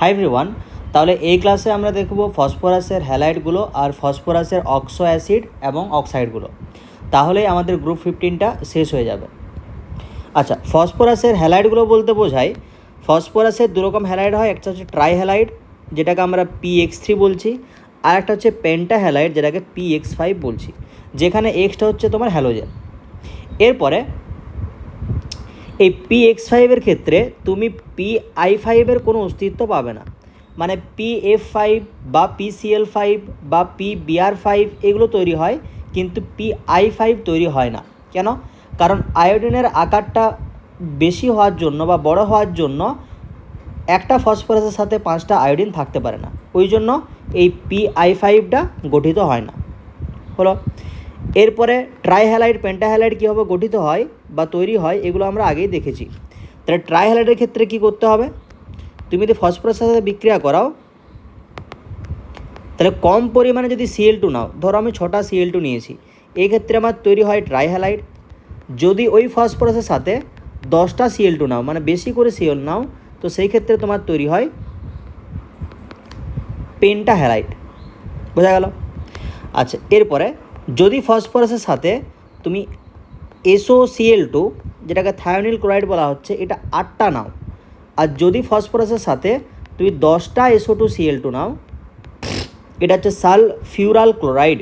Hi everyone তাহলে এই ক্লাসে আমরা দেখব ফসফরাসের হ্যালাইডগুলো আর ফসফরাসের অক্সো অ্যাসিড এবং অক্সাইডগুলো তাহলেই আমাদের গ্রুপ ফিফটিনটা শেষ হয়ে যাবে। আচ্ছা ফসফরাসের হ্যালাইডগুলো বলতে বোঝায়, ফসফরাসের দুরকম হ্যালাইড হয়, একটা হচ্ছে ট্রাই হ্যালাইড যেটাকে আমরা পি এক্স থ্রি বলছি, আর একটা হচ্ছে পেন্টা হ্যালাইড যেটাকে পি এক্স ফাইভ বলছি, যেখানে এক্সটা হচ্ছে তোমার হ্যালোজেন এরপরে এই পি এক্স ফাইভের ক্ষেত্রে তুমি পি আই ফাইভের কোনো অস্তিত্ব পাবে না। মানে পি এফ ফাইভ বা পি সিএল ফাইভ বা পি বিআর ফাইভ এগুলো তৈরি হয়, কিন্তু পি আই ফাইভ তৈরি হয় না। কেন? কারণ আয়োডিনের আকারটা বেশি হওয়ার জন্য বা বড় হওয়ার জন্য একটা ফসফরাসের সাথে পাঁচটা আয়োডিন থাকতে পারে না। ওই জন্য এই পি আই ফাইভটা গঠিত হয় না। হলো এরপরে ট্রাইহ্যালাইড পেন্টাহ্যালাইড কীভাবে গঠিত হয় বা তৈরি হয়, এগুলো আমরা আগেই দেখেছি। তাহলে ট্রাইহ্যালাইডের ক্ষেত্রে কি করতে হবে? তুমি যদি ফসফরাসের সাথে বিক্রিয়া করাও, তাহলে কম পরিমাণে যদি সিএল টু নাও, ধরো আমি ছটা সিএল টু নিয়েছি এই ক্ষেত্রে আমার তৈরি হয় ট্রাইহ্যালাইড যদি ওই ফসফরাসের সাথে দশটা সিএল টু নাও মানে বেশি করে সিএল নাও, তো সেই ক্ষেত্রে তোমার তৈরি হয় পেন্টা হ্যালাইট বোঝা গেল? আচ্ছা এরপরে যদি ফসফরাসের সাথে তুমি S O C L two, যেটাকে থায়োনিল ক্লোরাইড বলা হচ্ছে, এটা আটটা নাও। আর যদি ফসফরাসের সাথে তুমি দশটা S O two C L two নাও, এটা হচ্ছে সাল ফিউরাল ক্লোরাইড।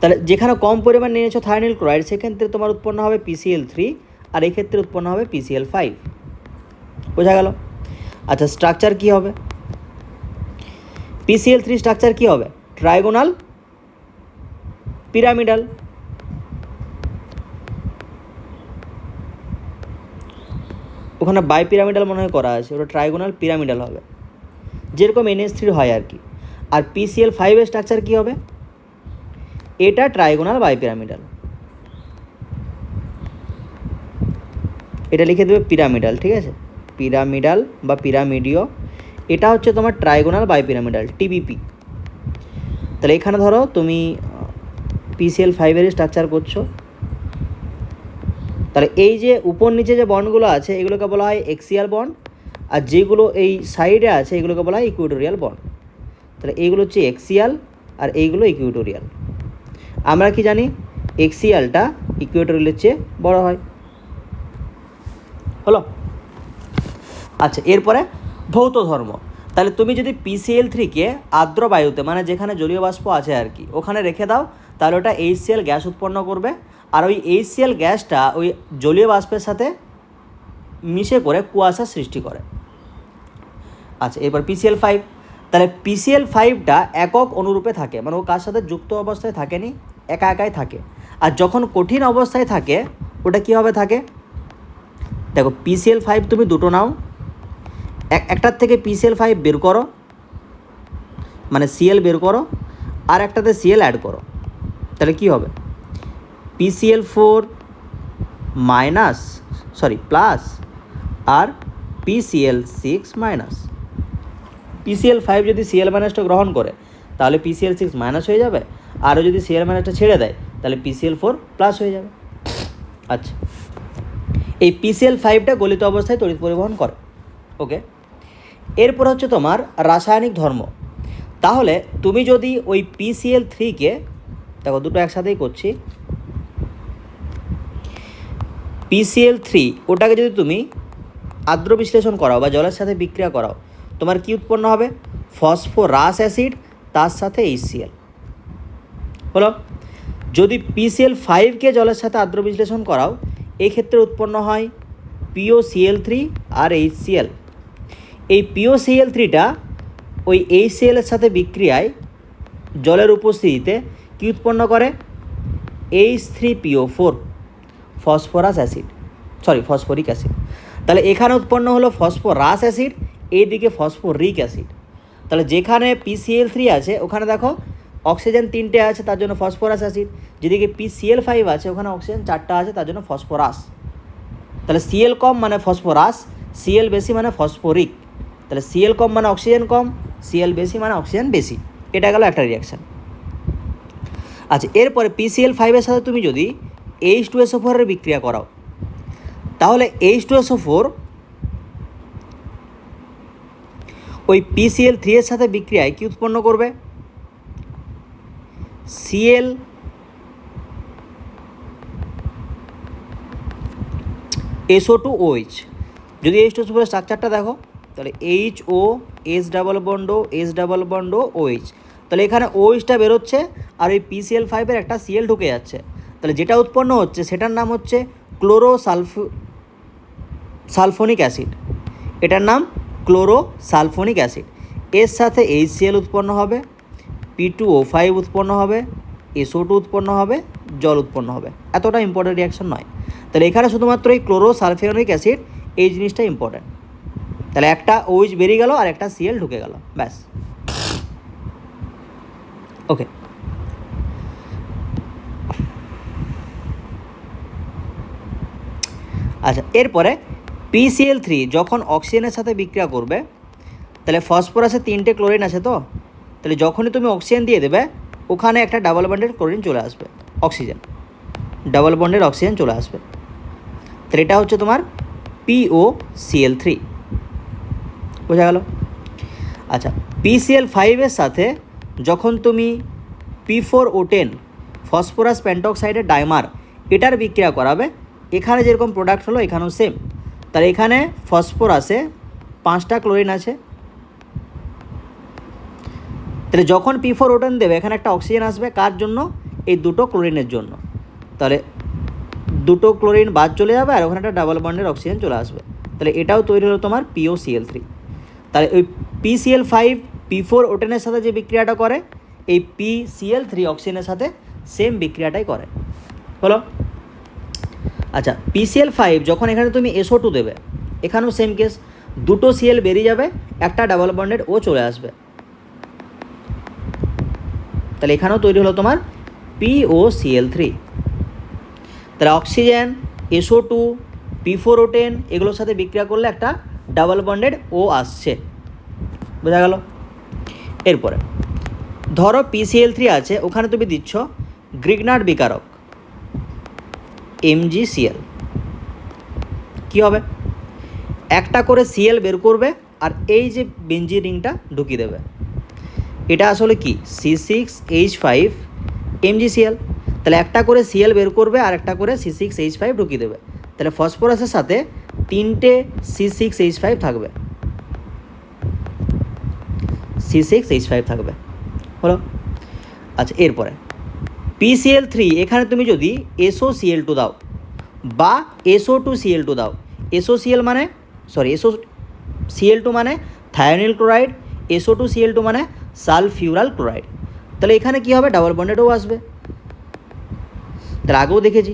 তাহলে যেখানে কম পরিমাণ নিয়েছো থায়োনিল ক্লোরাইড, সেক্ষেত্রে তোমার উৎপন্ন হবে পিসিএল থ্রি, আর এই ক্ষেত্রে উৎপন্ন হবে পিসিএল ফাইভ। বোঝা গেল? আচ্ছা স্ট্রাকচার কী হবে? পিসিএল থ্রি স্ট্রাকচার কী হবে? Trigonal pyramidal. ওখানে বাই পিরামিডাল মনে হয় করা আছে, ওটা ট্রাইগোনাল পিরামিডাল হবে। যেরকম এনএস থ্রি হয় আর কি। আর পিসিএল ফাইভের স্ট্রাকচার কী হবে? এটা ট্রাইগোনাল বাই পিরামিডাল এটা লিখে দেবে পিরামিডাল, ঠিক আছে? পিরামিডাল বা পিরামিডিও। এটা হচ্ছে তোমার ট্রাইগোনাল বাই পিরামিডাল টিবিপি। তাহলে এখানে ধরো তুমি পিসিএল ফাইভেরই স্ট্রাকচার করছ। তাহলে এই যে উপর নিচে যে বন্ডগুলো আছে, এগুলোকে বলা হয় এক্সিয়াল বন্ড আর যেগুলো এই সাইডে আছে, এগুলোকে বলা হয় ইকুইটোরিয়াল বন্ড তাহলে এইগুলো হচ্ছে এক্সিয়াল আর এইগুলো ইকুইটোরিয়াল আমরা কি জানি? এক্সিয়ালটা ইকুইটোরিয়ালের চেয়ে বড় হয়। হলো? আচ্ছা এরপরে ভৌত ধর্ম। তাহলে তুমি যদি পিসিএল থ্রিকে আর্দ্র বায়ুতে মানে যেখানে জলীয় বাষ্প আছে আর কি, ওখানে রেখে দাও তাহলে ওটা এইচসিএল গ্যাস উৎপন্ন করবে। আর ওই এইচসিএল গ্যাসটা ওই জলীয় বাষ্পের সাথে মিশে করে কুয়াশা সৃষ্টি করে। আচ্ছা এবার পিসিএল ফাইভ তাহলে পিসিএল ফাইভটা একক অনুরূপে থাকে মানে ও কার সাথে যুক্ত অবস্থায় থাকেনি, একা একাই থাকে। আর যখন কঠিন অবস্থায় থাকে, ওটা কীভাবে থাকে? দেখো পিসিএল ফাইভ তুমি দুটো নাও। এক একটার থেকে পিসিএল ফাইভ বের করো মানে সিএল বের করো, আর একটাতে সিএল অ্যাড করো। তাহলে কী হবে? P C L four minus sorry plus আর P C L six minus P C L five যদি সিএল মাইনাসটা গ্রহণ করে, তাহলে পিসিএল সিক্স মাইনাস হয়ে যাবে। আরও যদি সিএল মাইনাসটা ছেড়ে দেয়, তাহলে পিসিএল ফোর প্লাস হয়ে যাবে। আচ্ছা। এই পিসিএল ফাইভটা গলিত অবস্থায় তড়িৎ পরিবহন করে। ওকে এরপর হচ্ছে তোমার রাসায়নিক ধর্ম। তাহলে তুমি যদি ওই পিসিএল থ্রিকে দেখো, দুটো একসাথেই করছি। পিসিএল থ্রি ওটাকে যদি তুমি আর্দ্র বিশ্লেষণ করাও বা জলের সাথে বিক্রিয়া করাও, তোমার কি উৎপন্ন হবে? ফসফোরাস অ্যাসিড, তার সাথে এইচসিএল হলো, যদি পিসিএল ফাইভকে জলের সাথে আর্দ্র বিশ্লেষণ করাও এই ক্ষেত্রে উৎপন্ন হয় পিওসিএল থ্রি আর এইচসিএল এই পিওসিএল থ্রিটা ওই এইচসিএলের সাথে বিক্রিয়ায় জলের উপস্থিতিতে কী উৎপন্ন করে? H three P O four phosphorous acid sorry phosphoric acid তাহলে এখানে উৎপন্ন হলো ফসফরাস অ্যাসিড এইদিকে ফসফরিক অ্যাসিড তাহলে যেখানে পিসিএল থ্রি আছে, ওখানে দেখো অক্সিজেন তিনটে আছে, তার জন্য ফসফরাস অ্যাসিড যেদিকে পিসিএল ফাইভ আছে, ওখানে অক্সিজেন চারটা আছে, তার জন্য ফসফরাস তাহলে সিএল কম মানে ফসফরাস সিএল বেশি মানে ফসফরিক তাহলে সিএল কম মানে অক্সিজেন কম সিএল বেশি মানে অক্সিজেন বেশি। এটা গেল একটা রিয়াকশান আচ্ছা এরপরে পিসিএল ফাইভের সাথে তুমি যদি এইচ টু এসও ফোরের বিক্রিয়া করাও, তাহলে H two S O four ওই পিসিএল থ্রি এর সাথে বিক্রিয়ায় কী উৎপন্ন করবে? C L S O two O H যদি এইচ টু এসও ফোরের স্ট্রাকচারটা দেখো, তাহলে H O S double bond S double bond O H তাহলে এখানে ওইচটা বেরোচ্ছে আর ওই পিসিএল ফাইভের একটা সিএল ঢুকে যাচ্ছে। তাহলে যেটা উৎপন্ন হচ্ছে, সেটার নাম হচ্ছে ক্লোরো সালফু সালফোনিক অ্যাসিড এটার নাম ক্লোরো সালফোনিক অ্যাসিড এর সাথে এইচ উৎপন্ন হবে পি টু ও ফাইভ উৎপন্ন হবে এসও টু উৎপন্ন হবে, জল উৎপন্ন হবে। এতটা ইম্পর্টেন্ট রিয়াকশন নয়। তাহলে এখানে শুধুমাত্র এই ক্লোরো সালফিউনিক অ্যাসিড এই জিনিসটা ইম্পর্টেন্ট তাহলে একটা ওইচ বেরিয়ে গেল আর একটা সিএল ঢুকে গেল। ব্যাস। ওকে আচ্ছা এরপরে পিসিএল থ্রি যখন অক্সিজেনের সাথে বিক্রিয়া করবে, তাহলে ফসফরাসে তিনটে ক্লোরিন আছে তো? তাহলে যখনই তুমি অক্সিজেন দিয়ে দেবে, ওখানে একটা ডাবল বন্ডের ক্লোরিন চলে আসবে অক্সিজেন ডাবল বন্ডের অক্সিজেন চলে আসবে। তাহলে এটা হচ্ছে তোমার পিও সিএল থ্রি বোঝা গেল? আচ্ছা পিসিএল ফাইভের সাথে যখন তুমি P four O ten phosphorus প্যান্টক্সাইডের dimer এটার বিক্রিয়া করাবে, এখানে যেরকম প্রোডাক্ট হলো এখানেও সেম তাহলে এখানে ফসফরাসে পাঁচটা ক্লোরিন আছে। তাহলে যখন পি ফোর ওটেন দেবে, এখানে একটা অক্সিজেন আসবে, কার জন্য? এই দুটো ক্লোরিনের জন্য। তাহলে দুটো ক্লোরিন বাদ চলে যাবে আর ওখানে একটা ডাবল বন্ডের অক্সিজেন চলে আসবে। তাহলে এটাও তৈরি হলো তোমার পিও সিএল থ্রি তাহলে ওই P C L five P four ওটেনের সাথে যে বিক্রিয়াটা করে, এই পি সিএল থ্রি অক্সিজেনের সাথে সেম বিক্রিয়াটাই করে। হলো? আচ্ছা পিসিএল ফাইভ যখন এখানে তুমি এসও টু দেবে, এখানেও সেম কেস দুটো সিএল বেরিয়ে যাবে, একটা ডাবল বন্ডেড ও চলে আসবে। তাহলে এখানেও তৈরি হলো তোমার P O C L three তাহলে oxygen S O two P four O ten এগুলোর সাথে বিক্রিয়া করলে একটা ডাবল বন্ডেড ও আসছে। বোঝা গেল? এরপরে, ধরো পিসিএল থ্রি আছে, ওখানে তুমি দিচ্ছ গ্রিগনার বিকারক এমজিসিএল কী হবে? একটা করে সিএল বের করবে আর এই যে বেঞ্জি রিংটা ঢুকিয়ে দেবে। এটা আসলে কি? C six H five M G C L তাহলে একটা করে সিএল বের করবে আর একটা করে সি সিক্স এইচ ফাইভ ঢুকিয়ে দেবে। তাহলে ফসফরাসের সাথে তিনটে সি সিক্স এইচ ফাইভ থাকবে। সি সিক্স এইচ ফাইভ থাকবে। হলো? আচ্ছা এরপরে। পিসিএল থ্রি এখানে তুমি যদি এসও সিএল টু দাও বা S O two C L two দাও এসও সিএল মানে sorry S O C L two মানে thionyl chloride S O two C L two মানে সালফিউরাল ক্লোরাইড তাহলে এখানে কী হবে? ডাবল বন্ডেডও আসবে। তাহলে আগেও দেখেছি।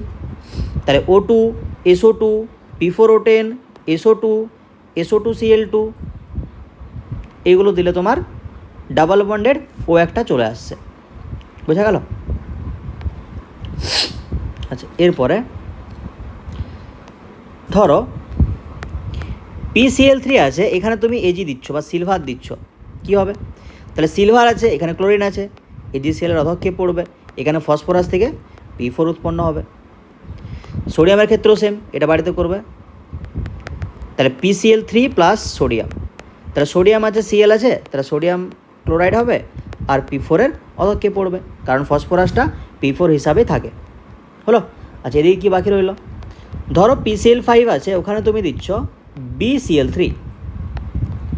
তাহলে O two S O two P four O ten S O two S O two C L two এইগুলো দিলে তোমার ডাবল বন্ডেড ও একটা চলে আসছে। বোঝা গেল? আচ্ছা এরপরে ধরো পিসিএল থ্রি আছে, এখানে তুমি এজি দিচ্ছ বা সিলভার দিচ্ছ। কী হবে? তাহলে সিলভার আছে, এখানে ক্লোরিন আছে। এজিসিএলের অধক্ষেপ পড়বে। এখানে ফসফরাস থেকে পি ফোর উৎপন্ন হবে। সোডিয়ামের ক্ষেত্রেও সেম এটা বাড়িতে করবে। তাহলে P C L three plus sodium তাহলে সোডিয়াম আছে সিএল আছে, তাহলে সোডিয়াম ক্লোরাইড হবে আর পি ফোরের অধক্ষেপ পড়বে, কারণ ফসফরাসটা পি ফোর হিসাবেই থাকে। হলো আচ্ছা এদিকে কী বাকি রইল? ধরো পিসিএল ফাইভ আছে, ওখানে তুমি দিচ্ছ B C L three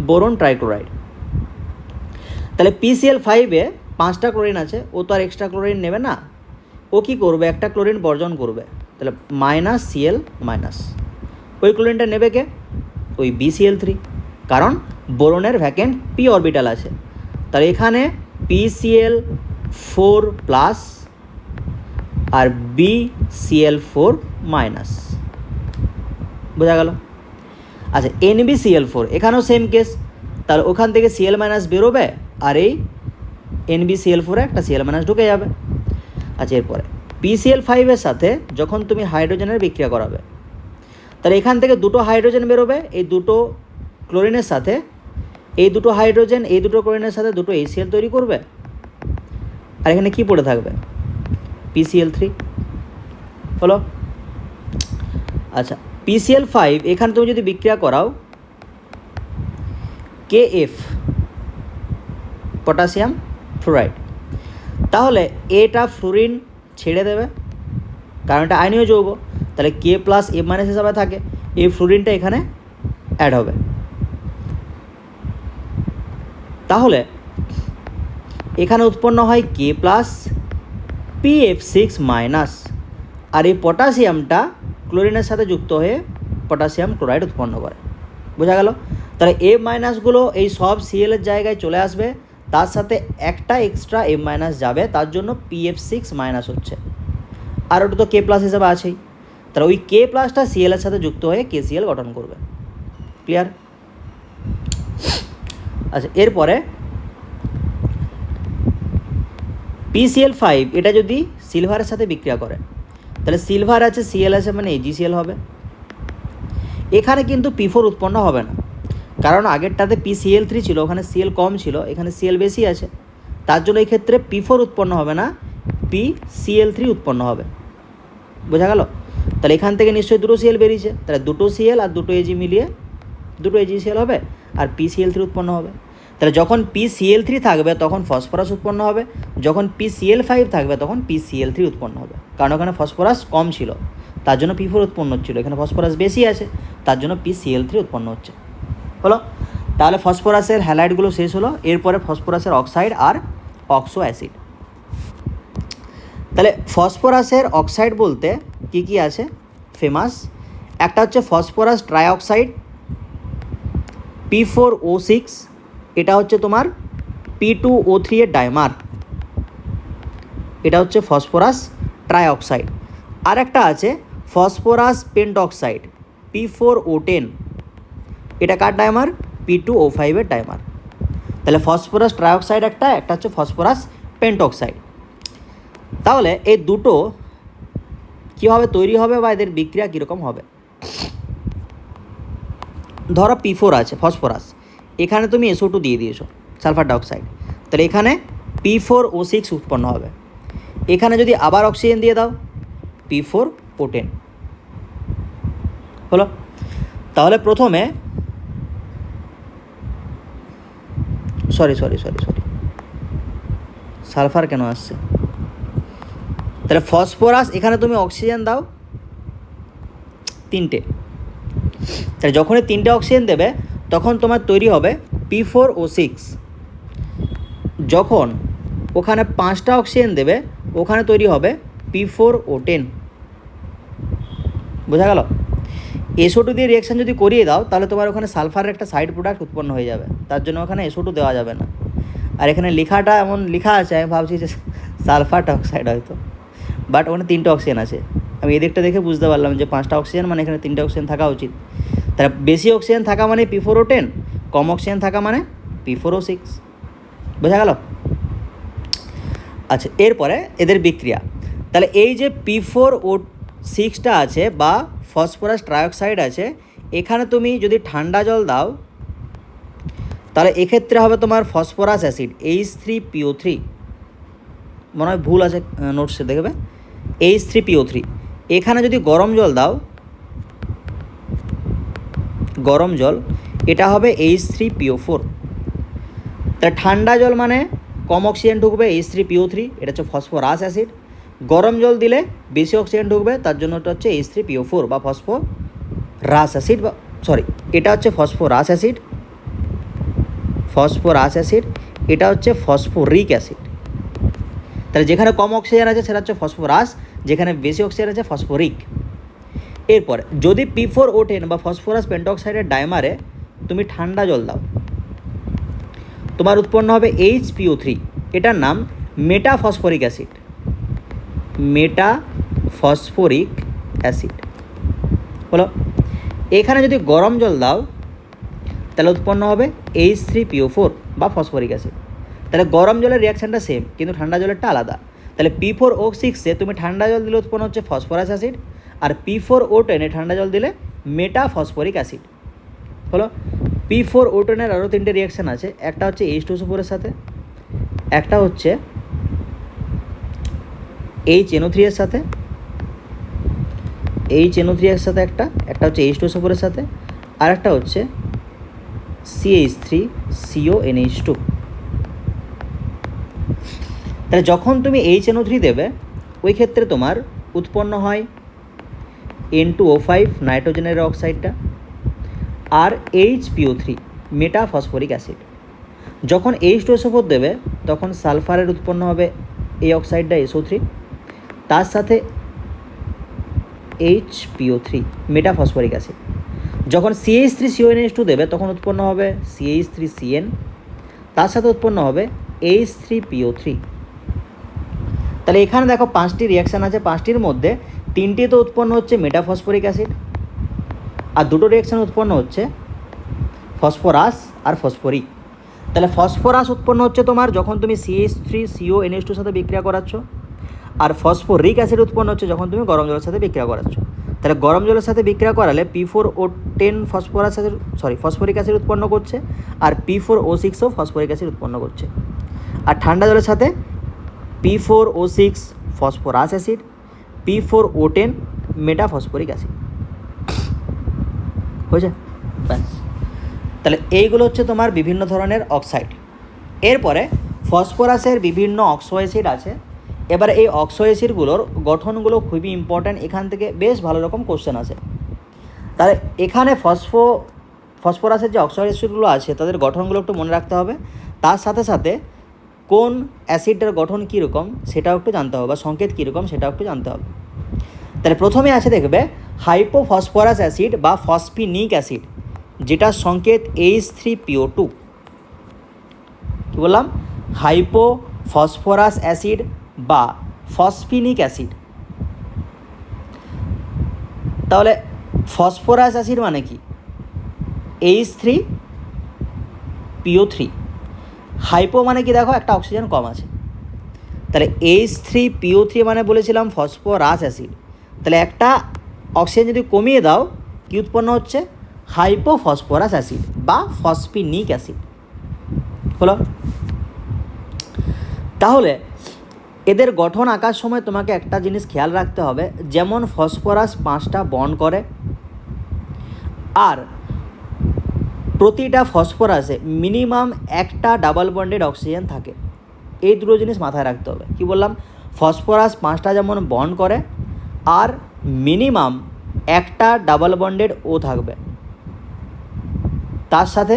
boron trichloride. তাহলে পিসিএল ফাইভে পাঁচটা ক্লোরিন আছে, ও তো আর এক্সট্রা ক্লোরিন নেবে না। ও কী করবে? একটা ক্লোরিন বর্জন করবে। তাহলে মাইনাস সিএল মাইনাস ওই ক্লোরিনটা নেবে কে? ওই বিসিএল থ্রি কারণ বোরনের ভ্যাকেন্ট পি অরবিটাল আছে। তাহলে এখানে P C L four plus আর B C L four minus বোঝা গেল? আচ্ছা N B C L four এখানেও সেম কেস তাহলে ওখান থেকে সিএল মাইনাস বেরোবে আর এই এনবি সিএল ফোরে একটা সিএল মাইনাস ঢুকে যাবে। আচ্ছা এরপরে পিসিএল ফাইভের সাথে যখন তুমি হাইড্রোজেনের বিক্রিয়া করাবে, তাহলে এখান থেকে দুটো হাইড্রোজেন বেরোবে, এই দুটো ক্লোরিনের সাথে এই দুটো হাইড্রোজেন, এই দুটো ক্লোরিনের সাথে দুটো এসিএল তৈরি করবে? আর এখানে কি পড়ে থাকবে? পিসিএল থ্রি হলো? আচ্ছা পিসিএল ফাইভ এখানে তুমি যদি বিক্রিয়া করাও কে এফ পটাশিয়াম ফ্লোরাইড তাহলে এটা ফ্লোরিন ছেড়ে দেবে, কারণ এটা আয়নীয় যৌগ। তাহলে কে প্লাস এফ মাইনাস হিসাবে থাকে। এই ফ্লোরিনটা এখানে অ্যাড হবে। তাহলে এখানে উৎপন্ন হয় K plus P F six minus আর এই পটাশিয়ামটা ক্লোরিনের সাথে যুক্ত হয়ে পটাশিয়াম ক্লোরাইড উৎপন্ন করে। বোঝা গেল? তাহলে এ মাইনাসগুলো এই সব সিএলের জায়গায় চলে আসবে, তার সাথে একটা এক্সট্রা এম মাইনাস যাবে, তার জন্য পিএফ সিক্স মাইনাস হচ্ছে। আর ওটা তো কে প্লাস হিসাবে আছেই। তাহলে ওই কে প্লাসটা সিএলের সাথে যুক্ত হয়ে কে সিএল গঠন করবে। ক্লিয়ার আচ্ছা এরপরে পিসিএল ফাইভ এটা যদি সিলভারের সাথে বিক্রিয়া করে তাহলে সিলভার আছে সিএল আছে মানে এজিসিএল হবে এখানে কিন্তু পি ফোর উৎপন্ন হবে না কারণ আগেরটাতে পি সিএল থ্রি ছিল ওখানে সিএল কম ছিল এখানে সিএল বেশি আছে তার জন্য এই ক্ষেত্রে পি ফোর উৎপন্ন হবে না পি সিএল থ্রি উৎপন্ন হবে বোঝা গেল তাহলে এখান থেকে নিশ্চয়ই দুটো সিএল বেরিয়েছে তাহলে দুটো সিএল আর দুটো এজি মিলিয়ে দুটো এজি সিএল হবে আর পি সিএল থ্রি উৎপন্ন হবে তাহলে যখন পি সিএল থ্রি থাকবে, তখন ফসফরাস উৎপন্ন হবে। যখন পি সিএল ফাইভ থাকবে, তখন পি সিএল থ্রি উৎপন্ন হবে। কারণ ওখানে ফসফরাস কম ছিল। তার জন্য পি ফোর উৎপন্ন হচ্ছিল। এখানে ফসফরাস বেশি আছে। তার জন্য পি সিএল থ্রি উৎপন্ন হচ্ছে। হলো? তাহলে ফসফরাসের হ্যালাইডগুলো শেষ হলো। এরপরে ফসফরাসের অক্সাইড আর অক্সো অ্যাসিড তাহলে ফসফরাসের অক্সাইড বলতে কি কি আছে? ফেমাস একটা হচ্ছে phosphorus trioxide P four O six এটা হচ্ছে তোমার পি টু ও থ্রি এর ডাইমার এটা হচ্ছে ফসফরাস ট্রাইঅক্সাইড আর একটা আছে phosphorus pentoxide P four O ten এটা কার ডাইমার পি টু ও ফাইভের ডাইমার তাহলে ফসফরাস ট্রাইঅক্সাইড একটা একটা হচ্ছে ফসফরাস পেন্টঅক্সাইড তাহলে এই দুটো কীভাবে তৈরি হবে বা এদের বিক্রিয়া কীরকম হবে? ধরো পি ফোর আছে ফসফরাস এখানে তুমি এসও টু দিয়ে দিয়েছ, সালফার ডাইঅক্সাইড। তাহলে এখানে পি ফোর ও সিক্স উৎপন্ন হবে। এখানে যদি আবার অক্সিজেন দিয়ে দাও পি ফোর ও টেন হলো? তাহলে প্রথমে sorry sorry sorry sorry sulphur কেন আসছে? তাহলে ফসফরাস, এখানে তুমি অক্সিজেন দাও, তিনটে। তাহলে যখনই তিনটে অক্সিজেন দেবে তখন তোমার তৈরি হবে পি ফোর ও সিক্স যখন ওখানে পাঁচটা অক্সিজেন দেবে, ওখানে তৈরি হবে পি ফোর ও টেন বোঝা গেল? এসও টু দিয়ে রিয়াকশান যদি করিয়ে দাও, তাহলে তোমার ওখানে সালফারের একটা সাইড প্রোডাক্ট উৎপন্ন হয়ে যাবে। তার জন্য ওখানে এসও টু দেওয়া যাবে না। আর এখানে লেখাটা এমন লেখা আছে, আমি ভাবছি যে সালফার অক্সাইড হয়তো। বাট ওখানে তিনটে অক্সিজেন আছে। আমি এদিকটা দেখে বুঝতে পারলাম যে পাঁচটা অক্সিজেন মানে এখানে তিনটে অক্সিজেন থাকা উচিত। তাহলে বেশি অক্সিজেন থাকা মানে পি ফোর টেন কম অক্সিজেন থাকা মানে পি ফোর ও সিক্স বোঝা গেল? আচ্ছা এরপরে এদের বিক্রিয়া। তাহলে এই যে পি ফোর ও সিক্সটা আছে বা ফসফরাস ট্রাইঅক্সাইড আছে, এখানে তুমি যদি ঠান্ডা জল দাও, তাহলে এক্ষেত্রে হবে তোমার phosphorus acid H three P O three মনে হয় ভুল আছে নোটসে দেখবে। এইচ থ্রি পিও থ্রি এখানে যদি গরম জল দাও গরম জল, এটা হবে এইচ থ্রি পিও ফোর তা ঠান্ডা জল মানে কম অক্সিজেন ঢুকবে H three P O three এটা হচ্ছে ফসফরাস অ্যাসিড গরম জল দিলে বেশি অক্সিজেন ঢুকবে, তার জন্য এটা হচ্ছে এইচ থ্রি পিও ফোর বা ফসফো রাস অ্যাসিড বা সরি এটা হচ্ছে ফসফোরাস অ্যাসিড ফসফোরাস অ্যাসিড এটা হচ্ছে ফসফোরিক অ্যাসিড তাহলে যেখানে কম অক্সিজেন আছে, সেটা হচ্ছে ফসফরাস যেখানে বেশি অক্সিজেন আছে ফসফরিক এরপরে, যদি পি ফোর ও টেন বা ফসফরাস পেন্টঅক্সাইডের ডাইমারে তুমি ঠান্ডা জল দাও, তোমার উৎপন্ন হবে এইচ পিও থ্রি এটার নাম meta phosphoric acid meta phosphoric acid হলো এখানে যদি গরম জল দাও, তাহলে উৎপন্ন হবে H three P O four বা ফসফরিক অ্যাসিড। তাহলে গরম জলের রিয়াকশানটা সেম কিন্তু ঠান্ডা জলেরটা আলাদা। তাহলে পি ফোর ও সিক্সে তুমি ঠান্ডা জল দিলে উৎপন্ন হচ্ছে ফসফরাস অ্যাসিড আর পি ফোর ও টেনে ঠান্ডা জল দিলে মেটা ফসফরিক অ্যাসিড হলো পি ফোর ও টেনের আরও তিনটে রিয়াকশান আছে, একটা হচ্ছে এইচ টু সুপোরের সাথে, একটা হচ্ছে এইচ এনও থ্রি এর সাথে এইচ এনও থ্রি এর সাথে একটা একটা হচ্ছে এইচ টু সুপোরের সাথে, আর একটা হচ্ছে C H three C O N H two তাহলে যখন তুমি এইচ এনও থ্রি দেবে, ওই ক্ষেত্রে তোমার উৎপন্ন হয় এন টু ও ফাইভ নাইট্রোজেনের অক্সাইডটা আর H P O three meta phosphoric acid. যখন H two S O four দেবে, তখন সালফারের উৎপন্ন হবে এই অক্সাইডটা এসও থ্রি তার সাথে H P O three meta phosphoric acid. যখন C H three C O N H two দেবে, তখন উৎপন্ন হবে সিএইচ থ্রি সিএন তার সাথে উৎপন্ন হবে এইচ থ্রি পিও থ্রি তাহলে এখানে দেখো পাঁচটি রিয়াকশান আছে, পাঁচটির মধ্যে তিনটি তো উৎপন্ন হচ্ছে মেটাফসফরিক অ্যাসিড আর দুটো রিয়াকশান উৎপন্ন হচ্ছে ফসফরাস আর ফসফরিক তাহলে ফসফরাস উৎপন্ন হচ্ছে তোমার যখন তুমি C H three C O N S টুর সাথে বিক্রিয়া করাচ্ছ, আর ফসফরিক অ্যাসিড উৎপন্ন হচ্ছে যখন তুমি গরম জলের সাথে বিক্রিয়া করাচ্ছ। তাহলে গরম জলের সাথে বিক্রিয়া করালে P four O ten phosphorus acid sorry phosphoric acid উৎপন্ন করছে, আর পি ফোর ও সিক্সও ফসফরিক অ্যাসিড উৎপন্ন করছে। আর ঠান্ডা জলের সাথে P four O six phosphorus acid P four O ten metaphosphoric acid হয়েছে? ব্যাস। তাহলে এইগুলো হচ্ছে তোমার বিভিন্ন ধরনের অক্সাইড এরপরে ফসফরাসের বিভিন্ন অক্সো অ্যাসিড আছে। এবার এই অক্সো অ্যাসিডগুলোর গঠনগুলো খুবই ইম্পর্ট্যান্ট এখান থেকে বেশ ভালো রকম কোশ্চেন আছে তাহলে এখানে ফসফো ফসফরাসের যে অক্সো অ্যাসিডগুলো আছে, তাদের গঠনগুলো একটু মনে রাখতে হবে। তার সাথে সাথে কোন অ্যাসিডটার গঠন কীরকম সেটাও একটু জানতে হবে বা সংকেত কীরকম সেটাও একটু জানতে হবে। তাহলে প্রথমে আছে দেখবে হাইপোফসফরাস অ্যাসিড বা ফসফিনিক অ্যাসিড যেটা সংকেত H three P O two কী বললাম? হাইপো ফসফরাস অ্যাসিড বা ফসফিনিক অ্যাসিড তাহলে ফসফরাস অ্যাসিড মানে কি? H three P O three hypo মানে কি দেখো? একটা অক্সিজেন কম আছে। তাহলে এইচ থ্রি পিও থ্রি মানে বলেছিলাম ফসফরাস অ্যাসিড তাহলে একটা অক্সিজেন যদি কমিয়ে দাও, কী উৎপন্ন হচ্ছে? হাইপো ফসফরাস অ্যাসিড বা ফসফিনিক অ্যাসিড হলো? তাহলে এদের গঠন আঁকার সময় তোমাকে একটা জিনিস খেয়াল রাখতে হবে। যেমন ফসফরাস পাঁচটা বন্ড করে। আর প্রতিটা ফসফরাসে মিনিমাম একটা ডাবল বন্ডেড অক্সিজেন থাকে। এই দুটো জিনিস মাথায় রাখতে হবে। কি বললাম? ফসফরাস পাঁচটা যেমন বন্ড করে, আর মিনিমাম একটা ডাবল বন্ডেড ও থাকবে। তার সাথে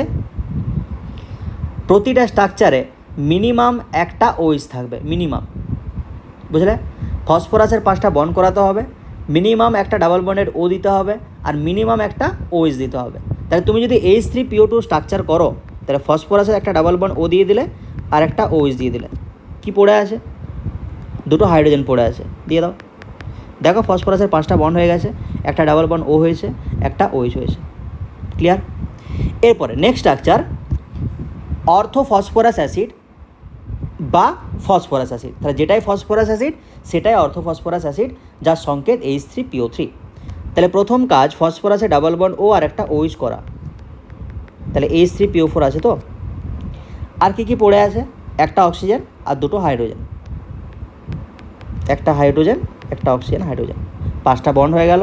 প্রতিটা স্ট্রাকচারে মিনিমাম একটা ওইস থাকবে, মিনিমাম। বুঝলে? ফসফরাসের পাঁচটা বন্ড করাতে হবে, মিনিমাম একটা ডাবল বন্ডেড ও দিতে হবে, আর মিনিমাম একটা ওইস দিতে হবে। তাহলে তুমি যদি H three P O two structure করো, তাহলে ফসফরাসের একটা ডাবল বন্ড ও দিয়ে দিলে, আর একটা ওইস দিয়ে দিলে। কি পড়ে আছে? দুটো হাইড্রোজেন পড়ে আছে। দিয়ে দাও। দেখো ফসফরাসের পাঁচটা বন্ড হয়ে গেছে। একটা ডাবল বন্ড ও হয়েছে, একটা ওইস হয়েছে। ক্লিয়ার এরপরে next structure ortho phosphorus acid বা ফসফরাস অ্যাসিড তাহলে যেটাই ফসফরাস অ্যাসিড সেটাই অর্থো ফসফরাস অ্যাসিড যার সংকেত এইচ থ্রি পিও থ্রি তাহলে প্রথম কাজ ফসফরাসে ডাবল বন্ড ও আর একটা ওইস করা। তাহলে এইচ থ্রি পিও ফোর আছে তো? আর কি কি পড়ে আছে? একটা অক্সিজেন আর দুটো হাইড্রোজেন একটা হাইড্রোজেন একটা অক্সিজেন হাইড্রোজেন পাঁচটা বন্ড হয়ে গেল।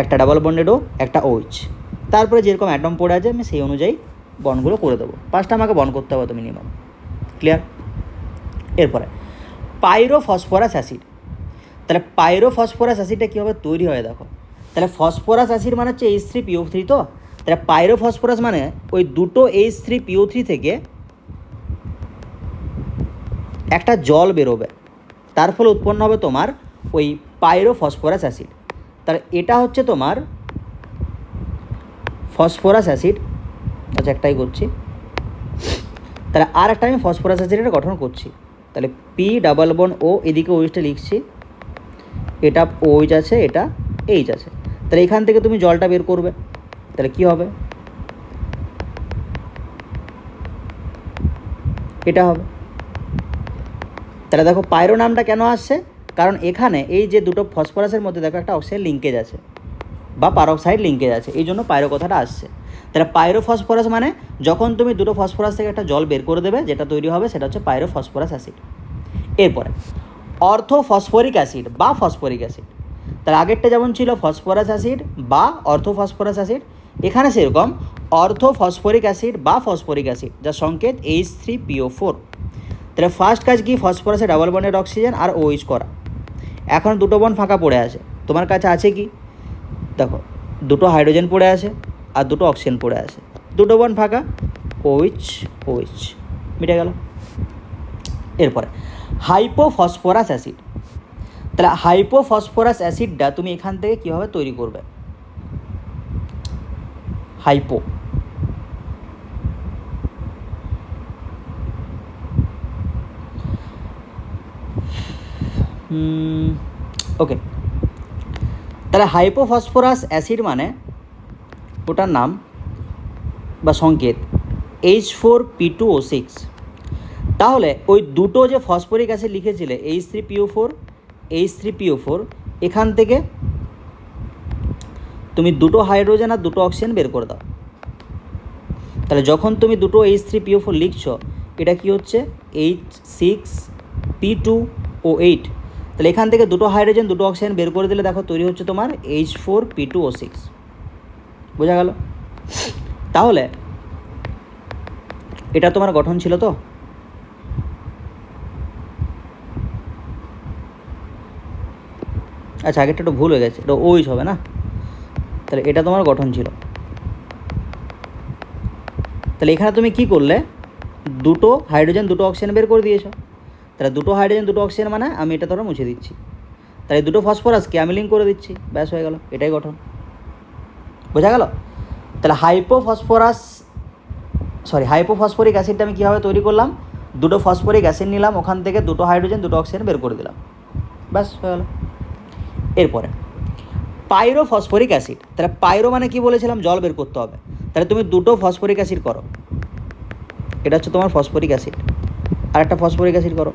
একটা ডাবল বন্ডেড ও একটা ওইচ তারপরে যেরকম অ্যাটম পড়ে আছে, আমি সেই অনুযায়ী বন্ডগুলো করে দেবো। পাঁচটা আমাকে বন্ড করতে হবে তো মিনিমাম ক্লিয়ার এরপরে পাইরো ফসফরাস অ্যাসিড তাহলে পাইরো ফসফরাস অ্যাসিডটা কীভাবে তৈরি হয় দেখো? তাহলে ফসফরাস অ্যাসিড মানে হচ্ছে এইচ থ্রি পিও থ্রি তো? তাহলে পাইরো ফসফরাস মানে ওই দুটো এইচ থ্রি পিও থ্রি থেকে একটা জল বেরোবে। তার ফলে উৎপন্ন হবে তোমার ওই পাইরো ফসফরাস অ্যাসিড। তাহলে এটা হচ্ছে তোমার ফসফরাস অ্যাসিড। আচ্ছা একটাই করছি। তাহলে আর একটা আমি ফসফরাস অ্যাসিডের গঠন করছি। তাহলে পি ডাবল বন ও এদিকে ওইচটা লিখছি। এটা ওইচ আছে, এটা এইচ আছে। তাহলে এখান থেকে তুমি জলটা বের করবে। তাহলে কি হবে? এটা হবে। তাহলে দেখো পাইরো নামটা কেন আসছে? কারণ এখানে এই যে দুটো ফসফরাসের মধ্যে দেখো একটা অক্সিজেন লিঙ্কেজ আছে বা পারক্সাইড লিঙ্কেজ আছে, এই জন্য পায়রো কথাটা আসছে। তাহলে পায়রো ফসফরাস মানে যখন তুমি দুটো ফসফরাস থেকে একটা জল বের করে দেবে, যেটা তৈরি হবে সেটা হচ্ছে পাইরো ফসফরাস অ্যাসিড। এরপরে অর্থো ফসফরিক অ্যাসিড বা ফসফরিক অ্যাসিড। তার আগেরটা যেমন ছিল ফসফরাস অ্যাসিড বা অর্থো ফসফরাস অ্যাসিড, এখানে সেরকম অর্থ ফসফরিক অ্যাসিড বা ফসফরিক অ্যাসিড যার সংকেত H three P O four তাহলে ফার্স্ট কাজ কি? ফসফরাসে ডাবল বন্ডের অক্সিজেন আর ওইচ করা। এখন দুটো বন ফাঁকা পড়ে আছে। তোমার কাছে আছে কি? দেখো, দুটো হাইড্রোজেন পড়ে আছে আর দুটো অক্সিজেন পড়ে আছে। দুটো বন ফাঁকা ওইচ ওইচ মিটে গেল। এরপরে হাইপোফসফরাস অ্যাসিড। তাহলে হাইপোফসফরাস অ্যাসিডটা তুমি এখান থেকে কীভাবে তৈরি করবে? হাইপো। ওকে। তাহলে হাইপোফসফরাস অ্যাসিড মানে ওটার নাম বা সংকেত H four P two O six তাহলে ওই দুটো যে phosphoric acid লিখেছিলে H three P O four H three P O four এখান থেকে তুমি দুটো হাইড্রোজেন আর দুটো অক্সিজেন বের করে দাও। তাহলে যখন তুমি দুটো এইচ থ্রি পিও ফোর লিখছো, এটা কি হচ্ছে? H six P two O eight তাহলে এখান থেকে দুটো হাইড্রোজেন, দুটো অক্সিজেন বের করে দিলে দেখো তৈরি হচ্ছে তোমার H four P two O six বোঝা গেল? তাহলে এটা তোমার গঠন ছিল তো? আচ্ছা আগেরটা একটু ভুল হয়ে গেছে, এটা ওইচ হবে না? তাহলে এটা তোমার গঠন ছিল। তাহলে এখানে তুমি কি করলে? দুটো হাইড্রোজেন, দুটো অক্সিজেন বের করে দিয়েছ। তাহলে দুটো হাইড্রোজেন, দুটো অক্সিজেন মানে আমি এটা ধরো মুছে দিচ্ছি। তাহলে দুটো ফসফরাসকে আমি লিঙ্ক করে দিচ্ছি, ব্যাস হয়ে গেল, এটাই গঠন। বোঝা গেল? তাহলে হাইপোফসফরাস সরি হাইপোফসফরিক অ্যাসিডটা আমি কীভাবে তৈরি করলাম? দুটো ফসফরিক অ্যাসিড নিলাম, ওখান থেকে দুটো হাইড্রোজেন, দুটো অক্সিজেন বের করে দিলাম। ব্যাস হয়ে গেল। এরপরে পাইরো ফসফরিক অ্যাসিড, তাহলে পাইরো মানে কি বলেছিলাম? জল বের করতে হবে। তাহলে তুমি দুটো ফসফরিক অ্যাসিড করো। এটা হচ্ছে তোমার ফসফরিক অ্যাসিড। আর একটা ফসফরিক অ্যাসিড করো।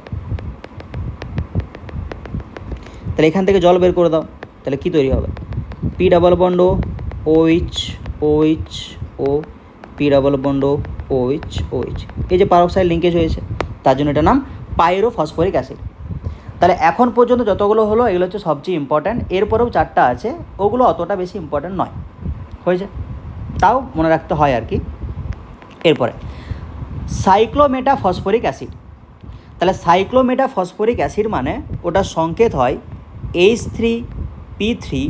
তাহলে এখান থেকে জল বের করে দাও। তাহলে কি তৈরি হবে? P double bond O H O H O, P double bond O O H O H এই যে পারক্সাইড লিঙ্কেজ হয়েছে, তার জন্য এটার নাম পাইরো ফসফরিক অ্যাসিড। তাহলে এখন পর্যন্ত যতগুলো হলো, এগুলো হচ্ছে সবচেয়ে ইম্পর্ট্যান্ট এরপরেও চারটা আছে, ওগুলো অতটা বেশি ইম্পর্ট্যান্ট নয়। হয়েছে? তাও মনে রাখতে হয় আর কি। এরপরে সাইক্লোমেটা ফসফরিক অ্যাসিড তাহলে সাইক্লোমেটা ফসফরিক অ্যাসিড মানে ওটার সংকেত হয় H three P three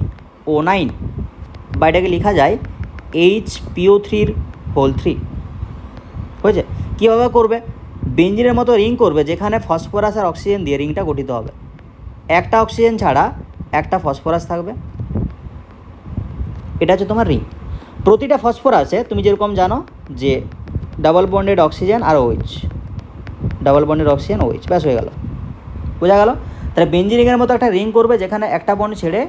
O nine বা এটাকে লেখা যায় এইচ পিও থ্রির হোল থ্রি হয়েছে? কীভাবে করবে? বেঞ্জিনের মতো রিং করবে যেখানে ফসফরাস আর অক্সিজেন দিয়ে রিংটা গঠিত হবে। একটা অক্সিজেন ছাড়া একটা ফসফরাস থাকবে। এটা হচ্ছে তোমার রিং। প্রতিটা ফসফরাসে তুমি যেরকম জানো যে ডাবল বন্ডেড অক্সিজেন আর O H double bonded oxygen O H ব্যাস হয়ে গেল। বোঝা গেল? তাহলে বেঞ্জিনিংয়ের মতো একটা রিং করবে যেখানে একটা বন্ড ছেড়ে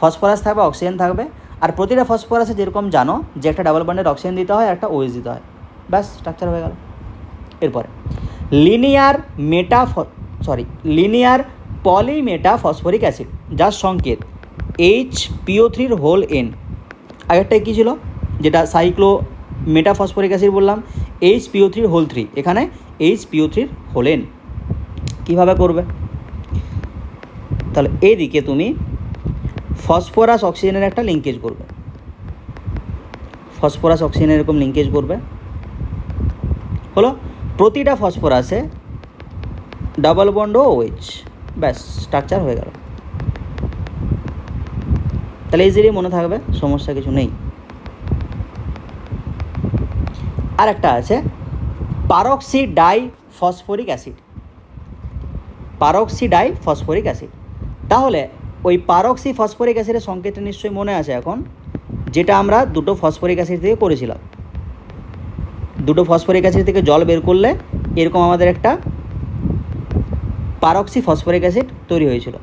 ফসফরাস থাকবে, অক্সিজেন থাকবে। আর প্রতিটা ফসফরাসে যেরকম জানো যে একটা ডাবল বন্ডেড অক্সিজেন দিতে হয় একটা ওইচ দিতে হয়। ব্যাস স্ট্রাকচার হয়ে গেল। এরপরে, linear meta sorry linear poly meta phosphoric acid যার সংকেত এইচ পিও থ্রির হোল এন আগেরটাই কী ছিল? যেটা সাইক্লো মেটা ফসফরিক অ্যাসিড বললাম এইচ পিও থ্রির হোল থ্রি এখানে এইচ পিও থ্রির হোল এন কীভাবে করবে? তাহলে এইদিকে তুমি ফসফরাস অক্সিজেনের একটা লিঙ্কেজ করবে। ফসফরাস অক্সিজেনের এরকম লিঙ্কেজ করবে। হলো প্রতিটা ফসফরাসে ডাবল বন্ড ও ওয়েজ ব্যাস স্ট্রাকচার হয়ে গেল। তাহলে ইজিলি মনে থাকবে, সমস্যা কিছু নেই। আর একটা আছে peroxy di phosphoric acid. Peroxy di phosphoric acid. তাহলে ওই পারক্সি ফসফরিক অ্যাসিডের সংকেতটা নিশ্চয়ই মনে আছে এখন, যেটা আমরা দুটো ফসফরিক অ্যাসিড থেকে করেছিলাম। দুটো ফসফরিক অ্যাসিড থেকে জল বের করলে এরকম আমাদের একটা পারক্সি ফসফরিক অ্যাসিড তৈরি হয়েছিল।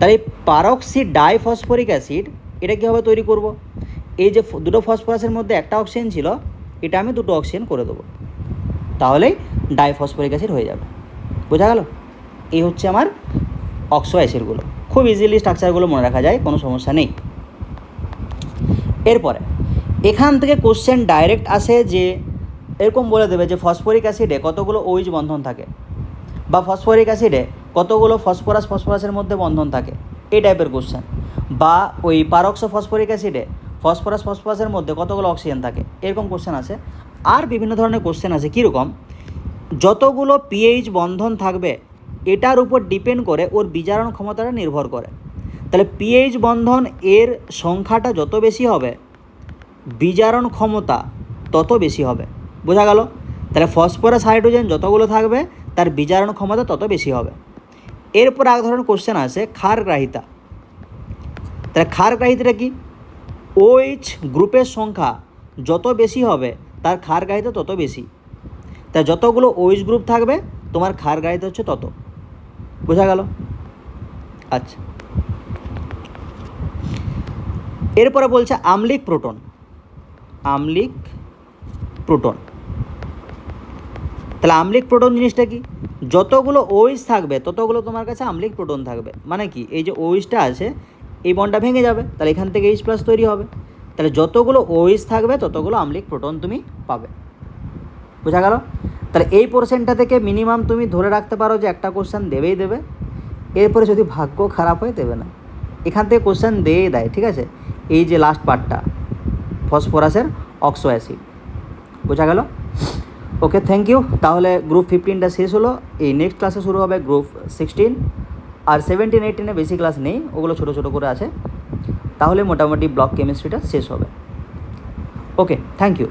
তাহলে পারক্সি ডাই ফসফরিক অ্যাসিড এটা কীভাবে তৈরি করব? এই যে দুটো ফসফরাসের মধ্যে একটা অক্সিজেন ছিল, এটা আমি দুটো অক্সিজেন করে দেবো। তাহলেই ডাই ফসফরিক অ্যাসিড হয়ে যাবে। বোঝা গেল? এই হচ্ছে আমার অক্সো অ্যাসিডগুলো। খুব ইজিলি স্ট্রাকচারগুলো মনে রাখা যায়, কোনো সমস্যা নেই। এরপরে, এখান থেকে কোশ্চেন ডাইরেক্ট আসে যে এরকম বলে দেবে যে ফসফরিক অ্যাসিডে কতগুলো ওইজ বন্ধন থাকে বা ফসফরিক অ্যাসিডে কতগুলো ফসফরাস ফসফরাসের মধ্যে বন্ধন থাকে, এই টাইপের কোশ্চেন বা ওই পারক্সো ফসফরিক অ্যাসিডে ফসফরাস ফসফরাসের মধ্যে কতগুলো অক্সিজেন থাকে, এরকম কোশ্চেন আছে। আর বিভিন্ন ধরনের কোশ্চেন আছে, কীরকম? যতগুলো পিএইচ বন্ধন থাকবে, এটার উপর ডিপেন্ড করে ওর বিজারণ ক্ষমতাটা নির্ভর করে। তাহলে পিএইচ বন্ধন এর সংখ্যাটা যত বেশি হবে, বিজারণ ক্ষমতা তত বেশি হবে। বোঝা গেল? তাহলে ফসফরাস, হাইড্রোজেন যতগুলো থাকবে, তার বিজারণ ক্ষমতা তত বেশি হবে। এরপর এক ধরনের কোশ্চেন আছে ক্ষার গ্রাহিতা। তাহলে ক্ষার গ্রাহিতাটা কি? ওইচ গ্রুপের সংখ্যা যত বেশি হবে, তার ক্ষার গ্রাহিতা তত বেশি। তাই যতগুলো ওইচ গ্রুপ থাকবে, তোমার ক্ষার গ্রাহিতা হচ্ছে তত। বোঝা গেল? আচ্ছা। এরপরে বলছে আমলিক প্রোটন। আমলিক প্রোটন। তাহলে আমলিক প্রোটন জিনিসটা কি? যতগুলো ওইস থাকবে, ততগুলো তোমার কাছে আমলিক প্রোটন থাকবে। মানে কি? এই যে ওইসটা আছে, এই বনটা ভেঙে যাবে। তাহলে এখান থেকে এইচ প্লাস তৈরি হবে। তাহলে যতগুলো ওইস থাকবে, ততগুলো আমলিক প্রোটন তুমি পাবে। বোঝা গেল? তাহলে এই পোর্শনটা থেকে মিনিমাম তুমি ধরে রাখতে পারো যে একটা কোশ্চেন দেবেই দেবে। এরপরে যদি ভাগ্য খারাপ হয়, দেবে না। এখান থেকে কোশ্চেন দিয়েই দেয়, ঠিক আছে? এই যে লাস্ট পার্টটা ফসফরাসের অক্সো অ্যাসিড বোঝা গেল? ওকে থ্যাংক ইউ তাহলে গ্রুপ ফিফটিনটা শেষ হলো। এই নেক্সট ক্লাসে শুরু হবে গ্রুপ সিক্সটিন আর সেভেন্টিন এইটিনে বেশি ক্লাস নেই, ওগুলো ছোটো ছোটো করে আছে। তাহলে মোটামুটি ব্লক কেমিস্ট্রিটা শেষ হবে। ওকে থ্যাংক ইউ